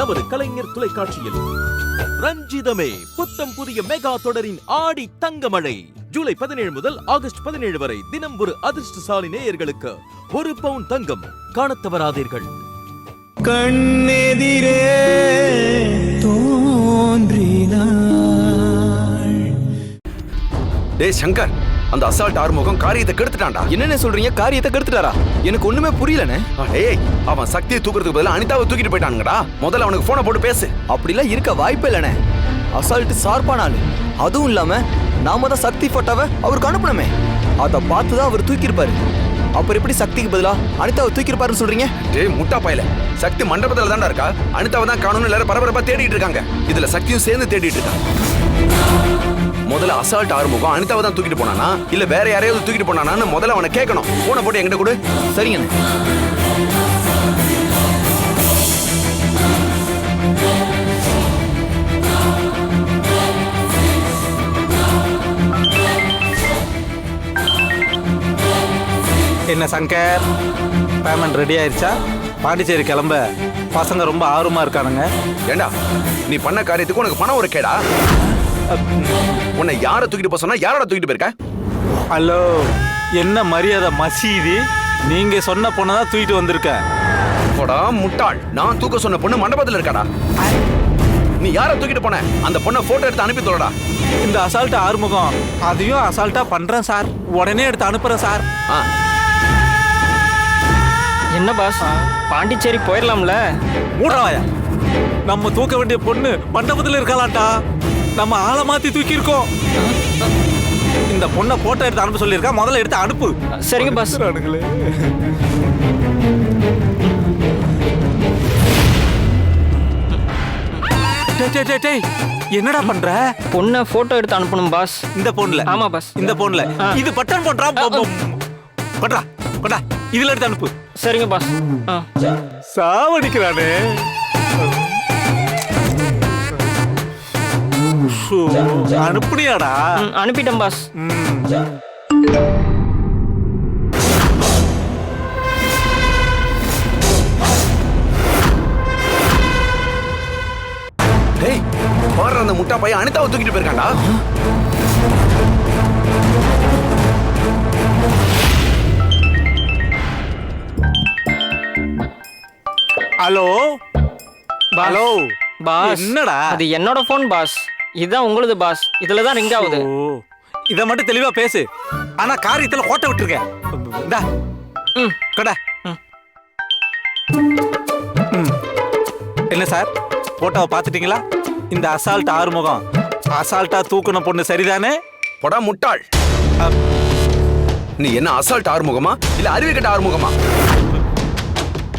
நமது கலைஞர் தொலைக்காட்சியில். ரஞ்சிதமே புத்தம் புதிய மெகா தொடரின் ஆடி தங்கமழை. ஜூலை பதினேழு முதல் ஆகஸ்ட் பதினேழு வரை தினம் ஒரு அதிர்ஷ்டசாலி நேயர்களுக்கு ஒரு பவுன் தங்கம் காணத் தவறாதீர்கள் கண்ணெதிரே தோன்றினாள். டேய் சங்கர். அந்த அசால்ட் ஆறுமுகம் காரியத்தை கெடுத்துட்டான்டா. என்னென்ன சொல்றீங்க? காரியத்தை கெடுத்துட்டாரா? எனக்கு ஒண்ணுமே புரியலண்ணே. டேய் அவன் சக்தியை தூக்குறதுக்கு பதிலாக அனிதாவை தூக்கிட்டு போயிட்டானுங்கடா. முதல்ல அவனுக்கு போனை போட்டு பேசு. அப்படிலாம் இருக்க வாய்ப்பே இல்லைண்ணே. அசால்ட் ஷார்ப்பான ஆளு. அதுவும் இல்லாம நாம தான் சக்தி போட்டாவை அவருக்கு அனுப்பணுமே. அதை பார்த்து தான் அவர் தூக்கியிருப்பாரு. அப்புறம் எப்படி சக்திக்கு பதிலா அனிதாவை தூக்கிருப்பாருன்னு சொல்றீங்க? டேய் முட்டா பாயல. சக்தி மண்டபத்துல தான்டா இருக்கா? அனிதாவை தான் காணும்னு எல்லாரும் பரபரப்பா தேடிட்டு இருக்காங்க. இதுல சக்தியும் சேர்ந்து தேடிட்டு இருக்காங்க. முதல்ல அசால்ட் ஆறுமுகம் அனிதாவை தான் தூக்கிட்டு போனானா? இல்ல வேற யாரையாவது தூக்கிட்டு போனானான்னு முதல்ல அவனை கேட்கணும். போனை போட்டு என்கிட்ட கொடு. சரிங்கண்ணே என்ன சங்கர்? பேமெண்ட் ரெடி ஆயிருச்சா? பாண்டிச்சேரி கிளம்ப. பசங்க ரொம்ப ஆர்வமா இருக்கானுங்க. ஏண்டா நீ பண்ண காரியத்துக்கு உனக்கு பணம் ஒரு கேடா? உன்னை யாரை தூக்கிட்டு போக சொன்னா யாரோட தூக்கிட்டு போயிருக்க? ஹலோ என்ன மரியாதை மசீதி? நீங்க சொன்ன பொண்ணை தான் தூக்கிட்டு வந்திருக்கேன் போடா முட்டாள். நான் தூக்க சொன்ன பொண்ணு மண்டபத்துல இருக்காடா. நீ யாரை தூக்கிட்டு போன? அந்த பொண்ணை போட்டோ எடுத்து அனுப்பி சொல்லடா இந்த அசால்ட் ஆறுமுகம். அதையும் அசால்ட்டா பண்றேன் சார். உடனே எடுத்து அனுப்புறேன் சார். ஆ. என்ன பாஸ் பாண்டிச்சேரி போயிடலாம்ல மூடவாயா நம்ம தூக்க வேண்டிய பொண்ணு மண்டபத்துல இருக்கலாம்டா. நம்ம ஆளை மாத்தி தூக்கி இருக்கோம் இந்த பொண்ணை போட்டோ எடுத்து அனுப்ப சொல்லியிருக்கா. முதல்ல எடுத்து அனுப்பு சரிங்க பாஸ் அனுப்புறானுங்களே. டேய், டேய், டேய், டேய், என்னடா பண்ற? பொண்ணை போட்டோ எடுத்து அனுப்பணும் பாஸ் இந்த போன்ல ஆமா பாஸ் இந்த போன்ல. இது பட்டன் போன்றா பண்றா கொண்டா இதுல எடுத்து அனுப்பு. சரிங்க பாஸ் சாவடிக்கிறானே. அனுப்புனியாடா. அனுப்பிட்டேன் பாஸ். டேய் பாரு அந்த முட்டா பையன் அனிதாவை தூக்கிட்டு போயிருக்கான்டா. ஹலோ. ஹலோ? பாஸ் என்னடா? அது என்னோட ஃபோன் பாஸ் இதுதான் உங்களுது பாஸ் இதுல தான் ரிங் ஆகுது ஓ இத மட்டும் தெளிவா பேசு. ஆனா காரியத்துல கோட்டை விட்டுருக்க இந்தா. ம். கடா. ம். ம். என்ன சார்? போட்டோவை பார்த்துட்டீங்களா? இந்த அசால்ட் ஆறுமுகம். அசால்ட்டா தூக்குன பொண்ணு சரிதானே? போடா முட்டாள். நீ என்ன அசால்ட் ஆறுமுகமா? இல்ல அறிவு கட்ட ஆறுமுகமா?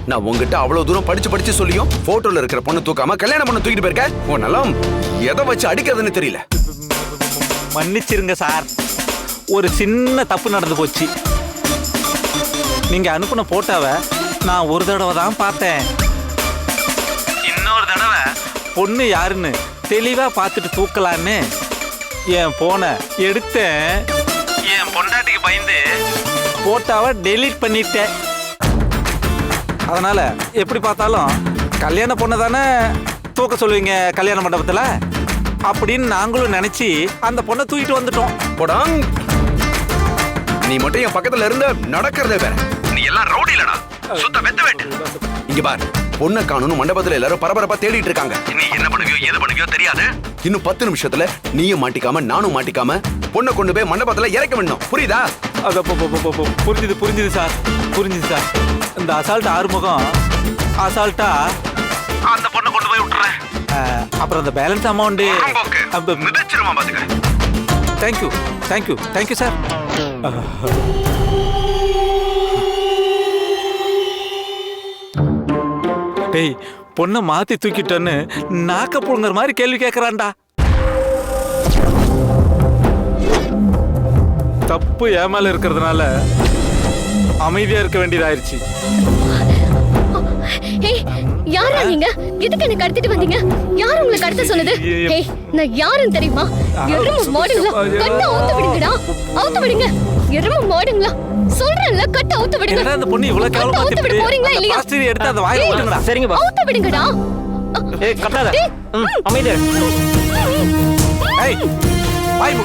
நான் உங்ககிட்ட அவ்வளவு தூரம் படிச்சு படிச்சு சொல்லியும் போட்டோல இருக்கிற பொண்ணு தூக்காம கல்யாணம் பண்ண தூக்கிட்டு போயிருக்க? உன் நலம் எதை வச்சு அடிக்கிறதுன்னு தெரியல. மன்னிச்சிருங்க சார். ஒரு சின்ன தப்பு நடந்து போச்சு. நீங்க அனுப்புன போட்டோவை நான் ஒரு தடவை தான் பார்த்தேன். இன்னொரு தடவை பொண்ணு யாருன்னு தெளிவா பார்த்துட்டு தூக்கலான்னு என் போனை எடுத்தேன். என் பொண்டாட்டிக்கு பயந்து போட்டோவை டெலீட் பண்ணிட்டேன். அதனால எப்படி பார்த்தாலும் கல்யாண பொண்ணை தானே தூக்க சொல்லுவீங்க கல்யாண மண்டபத்தில்? அப்படின்னு நாங்களும் நினைச்சு அந்த பொண்ணை தூக்கிட்டு வந்துட்டோம். போடாங். நீ மட்டும் என் பக்கத்துல இருந்து நடக்கிறதே வேற. நீ எல்லாம் ரவுடி இல்லடா. சுத்த வெத்த வேட்டு. இங்க பார் பொண்ணை காணும்னு மண்டபத்துல எல்லாரும் பரபரப்பா தேடிட்டு இருக்காங்க. நீ என்ன பண்ணுவியோ ஏது பண்ணுவியோ தெரியாது. இன்னும் பத்து நிமிஷத்துல நீயும் மாட்டிக்காம நானும் மாட்டிக்காம பொண்ணை கொண்டு போய் மண்டபத்துல இறக்க வேணும் புரியுதா? அது பு- பு- பு- பு- புரிஞ்சுது புரிஞ்சுது சார். புரிஞ்சுது சார். இந்த அசால்ட் ஆறுமுகம் அசால்ட்டா அந்த பொண்ணை கொண்டு போய் விட்டுறேன். அப்புறம் அந்த பேலன்ஸ் அமௌண்ட் மிதிச்சிருமா பாத்துக்க. தேங்க்யூ தேங்க்யூ தேங்க்யூ சார் டேய் பொண்ணை மாத்தி தூக்கிட்டேன்னு நாக்க புழுங்குற மாதிரி கேள்வி கேட்கறான்டா தப்பு என் மேல இருக்கிறதுனால அமைதியா இருக்க வேண்டியதாயிருச்சு. ஏய் யாரா நீங்க? எதுக்கு என்ன கடத்திட்டு வந்தீங்க? யார் உங்களை கடத்த சொன்னது? ஏய் நான் யாருன்னு தெரியுமா? எரும மாடுங்களா? கட்ட அவுத்து விடுங்கடா. அவுத்து விடுங்க. எரும மாடுங்களா? சொல்றேன்ல கட்ட அவுத்து விடுங்க. என்னடா இந்த பொண்ணு இவ்வளவு கேவலமா அவுத்து விட? போறீங்களா அந்த இல்லையா? plaster எடுத்து அந்த வாயில ஏய், ஓட்டுங்கடா. சரிங்க பாஸ் அவுத்து விடுங்கடா. ஏய் கட்டாத. அமைதியா. ஏய் வாய்.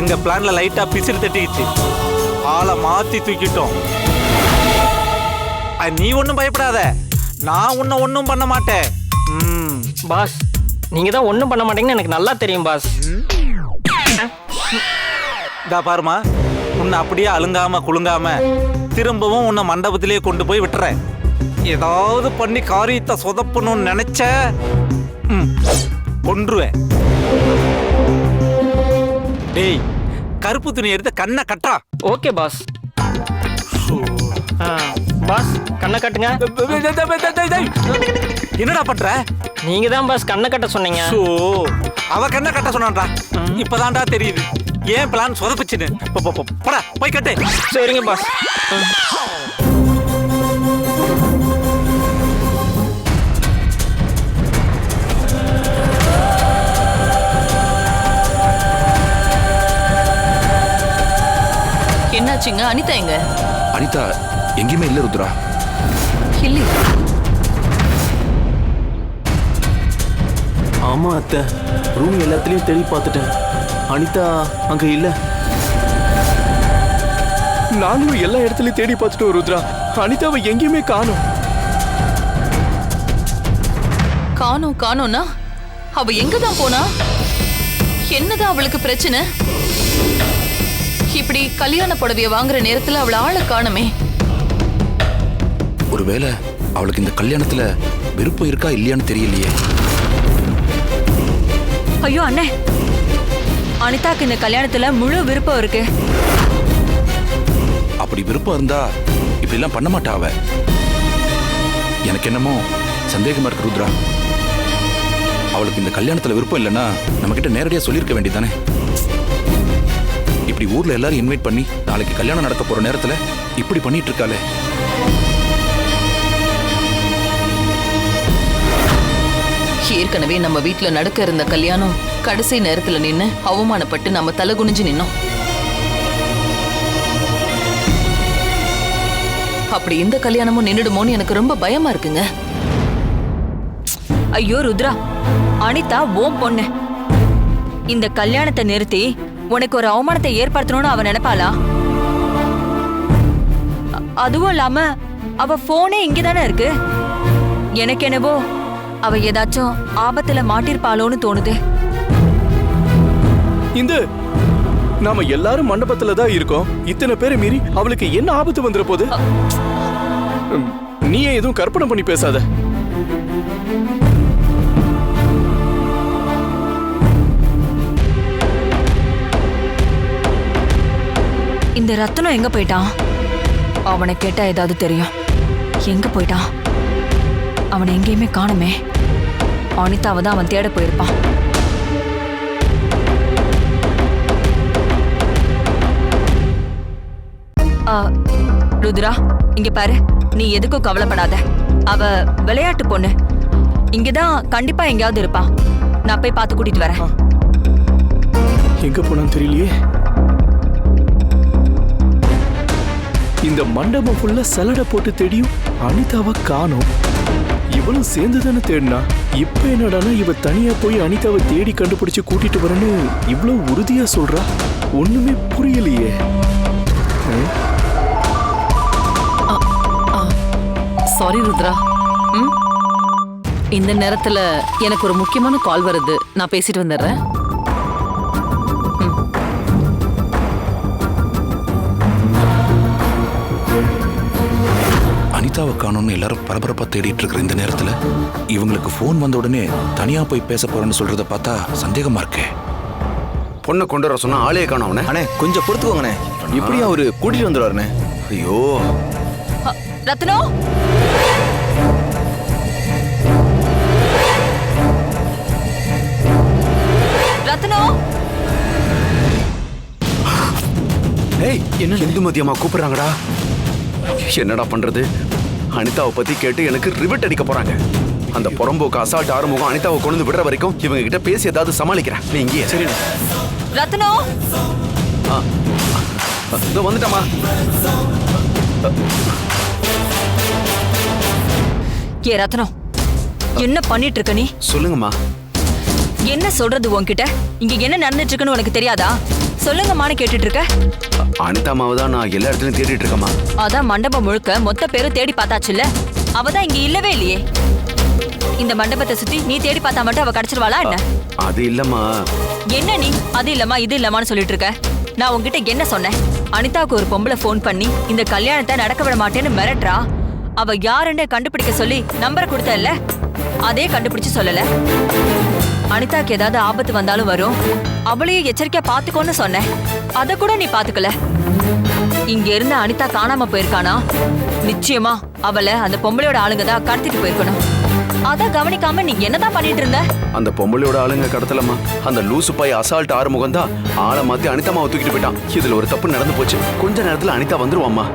எங்க பிளான்ல லைட்டா பிசிறு தட்டிக்கிச்சு. ஆளை மாத்தி தூக்கிட்டோம். நீ ஒன்றும் பயப்படாத. நான் உன்னை ஒன்றும் பண்ண மாட்டேன். ம். பாஸ் நீங்க தான் ஒண்ணும் பண்ண மாட்டீங்கன்னு எனக்கு நல்லா தெரியும் பாஸ். இதா பாருமா உன்னை அப்படியே அழுங்காம குலுங்காம திரும்பவும் உன்னை மண்டபத்திலேயே கொண்டு போய் விட்டுறேன். ஏதாவது பண்ணி காரியத்தை சொதப்பணும்னு நினைச்ச கொன்றுவேன். டேய் கருப்பு துணி எடுத்து கண்ணை கட்டா. Okay boss. ஆ, பாஸ் கண்ணை கட்டுங்க. என்னடா பண்ற? நீங்க தான் பாஸ் கண்ணை கட்ட சொன்னீங்க. சோ அவ கண்ணை கட்ட சொன்னான்டா. இப்பதான்டா தெரியுது. ஏன் பிளான் சொதப்புச்சுன்னு? போய் கட்டு. சரிங்க பாஸ். ம். என்னாச்சுங்க அனிதா எங்க? அனிதா எங்கேயுமே இல்ல ருத்ரா. இல்லை. ஆமா அத்தை. ரூம் எல்லாத்துலயும் தேடி பார்த்துட்டேன். அனிதா அங்க இல்ல. நாங்களும் எல்லா இடத்துலயும் தேடி பார்த்துட்டோம் ருத்ரா. அனிதாவை எங்கேயுமே காணோம். காணோம் காணோம்னா? அவ எங்க தான் போனா? என்னதான் அவளுக்கு பிரச்சனை? இப்படி கல்யாண புடவைய வாங்குற நேரத்துல அவள ஆளை காணுமே. ஒருவேளை அவளுக்கு இந்த கல்யாணத்துல விருப்பம் இருக்கா இல்லையான்னு தெரியலையே. ஐயோ அண்ணே. அனிதாக்கு இந்த கல்யாணத்துல முழு விருப்பம் இருக்கு. அப்படி விருப்பம் இருந்தா இப்படி எல்லாம் பண்ண மாட்டா அவ. எனக்கு என்னமோ சந்தேகமா இருக்கு ருத்ரா. அவளுக்கு இந்த கல்யாணத்துல விருப்பம் இல்லைன்னா நம்ம கிட்ட நேரடியா சொல்லியிருக்க வேண்டியதானே இப்படி ஊர்ல எல்லாரும் இன்வைட் பண்ணி நாளைக்கு கல்யாணம் நடக்க போற நேரத்துல இப்படி பண்ணிட்டு இருக்காளே. ஏற்கனவே நம்ம வீட்ல நடக்க இருந்த கல்யாணம் கடைசி நேரத்துல நின்னு அவமானப்பட்டு நம்ம தலை குனிஞ்சு நின்னோம். அப்படி இந்த கல்யாணமும் நின்னுடுமோன்னு எனக்கு ரொம்ப பயமா இருக்குங்க. ஐயோ ருத்ரா. அனிதா ஓம் பொண்ணு. இந்த கல்யாணத்தை நிறுத்தி உனக்கு ஒரு அவமானத்தை ஏற்படுத்தணும்னு அவ நினைப்பாளா? அதுவும் இல்லாம அவ போனே இங்கதானே இருக்கு? எனக்கு என்னவோ அவ ஏதாச்சும் ஆபத்துல மாட்டிருப்பாளோன்னு தோணுது. இந்த நாம எல்லாரும் மண்டபத்துல தான் இருக்கோம். இத்தனை பேரை மீறி அவளுக்கு என்ன ஆபத்து வந்துற போது? நீ எதுவும் கற்பனை பண்ணி பேசாத. இந்த ரத்தனம் எங்க போயிட்டான்? அவனை கேட்டா ஏதாவது தெரியும். எங்க போயிட்டான்? அவனை எங்கேயுமே காணுமே. அனிதாவை தான் அவன் தேட போயிருப்பான். ஆ, ருத்ரா இங்க பாரு. நீ எதுக்கும் கவலைப்படாத. அவ விளையாட்டு பொண்ணு. இங்கதான் கண்டிப்பா எங்கேயாவது இருப்பா நான் போய் பார்த்து கூட்டிட்டு வரேன். எங்க போனான்னு தெரியலையே? இந்த மண்டபம் ஃபுல்லா சலடை போட்டு தேடியும் அனிதாவை காணோம். இவளும் சேர்ந்து தானே தேடினா? இப்ப என்னடானா இவ தனியா போய் அனிதாவை தேடி கண்டுபிடிச்சு கூட்டிட்டு வரேன்னு இவ்வளவு உறுதியா சொல்றா? ஒண்ணுமே புரியலையே. சாரி ருத்ரா. இந்த நேரத்துல எனக்கு ஒரு முக்கியமான கால் வருது. நான் பேசிட்டு வந்துடுறேன். அனிதாவை காணோம்னு எல்லாரும் பரபரப்பா தேடிட்டு இருக்கிற இந்த நேரத்துல இவங்களுக்கு ஃபோன் வந்த உடனே தனியா போய் பேச போறேன்னு சொல்றத பார்த்தா சந்தேகமா இருக்கே. பொண்ணை கொண்டு வர சொன்னா ஆளே காணோம் அவனை. அண்ணே கொஞ்சம் பொறுத்துக்கோங்கண்ணே. இப்படியும் அவரு கூட்டிட்டு வந்துடுவாருண்ணே ஐயோ. ரத்னோ? ரத்னோ? ஏய் என்ன இந்துமதி அம்மா கூப்பிடுறாங்கடா. என்னடா பண்றது? அனிதாவை பத்தி கேட்டு எனக்கு ரிவெட் அடிக்க போறாங்க. அந்த புறம்போக்கு அசால்ட் ஆறுமுகம் அனிதாவை கொண்டு விடுற வரைக்கும் இவங்க கிட்ட பேசி ஏதாவது சமாளிக்கிறேன். நீ இங்கேயே சரி ரத்னோ? இதோ வந்துட்டமா ஏ ரத்னோ என்ன பண்ணிட்டு இருக்க நீ? சொல்லுங்கம்மா. என்ன சொல்றது உன்கிட்ட? இங்க என்ன நடந்துட்டு இருக்குன்னு உனக்கு தெரியாதா? சொல்லுங்கம்மான்னு கேட்டுட்டு இருக்க அ- அனிதா அம்மாவை தான் நான் எல்லா இடத்துலயும் தேடிட்டு இருக்கேம்மா அதான் மண்டபம் முழுக்க மொத்த பேரும் தேடி பார்த்தாச்சுல்ல? அவ தான் இங்க இல்லவே இல்லையே. இந்த மண்டபத்தை சுத்தி நீ தேடி பார்த்தா மட்டும் அவ கிடைச்சிருவாளா என்ன? அது இல்லம்மா. என்ன நீ? அது இல்லம்மா இது இல்லம்மான்னு சொல்லிட்டு இருக்க நான் உன்கிட்ட என்ன சொன்னேன்? அனிதாவுக்கு ஒரு பொம்பளை ஃபோன் பண்ணி இந்த கல்யாணத்தை நடக்க விட மாட்டேன்னு மிரட்டுறா. அவ யாருன்னு கண்டுபிடிக்க சொல்லி நம்பரை கொடுத்தல்ல? அதே கண்டுபிடிச்சு சொல்லல. அனிதாக்கு ஏதாவது ஆபத்து வந்தாலும் வரும். அவளையும் எச்சரிக்கையா பாத்துக்கோன்னு சொன்னேன். அத கூட நீ பாத்துக்கல இங்க இருந்து அனிதா காணாம போயிருக்கானா? நிச்சயமா அவளை அந்த பொம்பளையோட ஆளுங்க தான் கடத்திட்டு போயிருக்கணும். அத கவனிக்காம நீ என்னதான் பண்ணிட்டு இருந்த? அந்த பொம்பளையோட ஆளுங்க கடத்தலமா அந்த லூசு பாய் அசால்ட் ஆறுமுகம் தான் ஆளை மாத்தி அனிதாமாவை தூக்கிட்டு போயிட்டான். இதுல ஒரு தப்பு நடந்து போச்சு. கொஞ்ச நேரத்துல அனிதா வந்துருவாம்மா.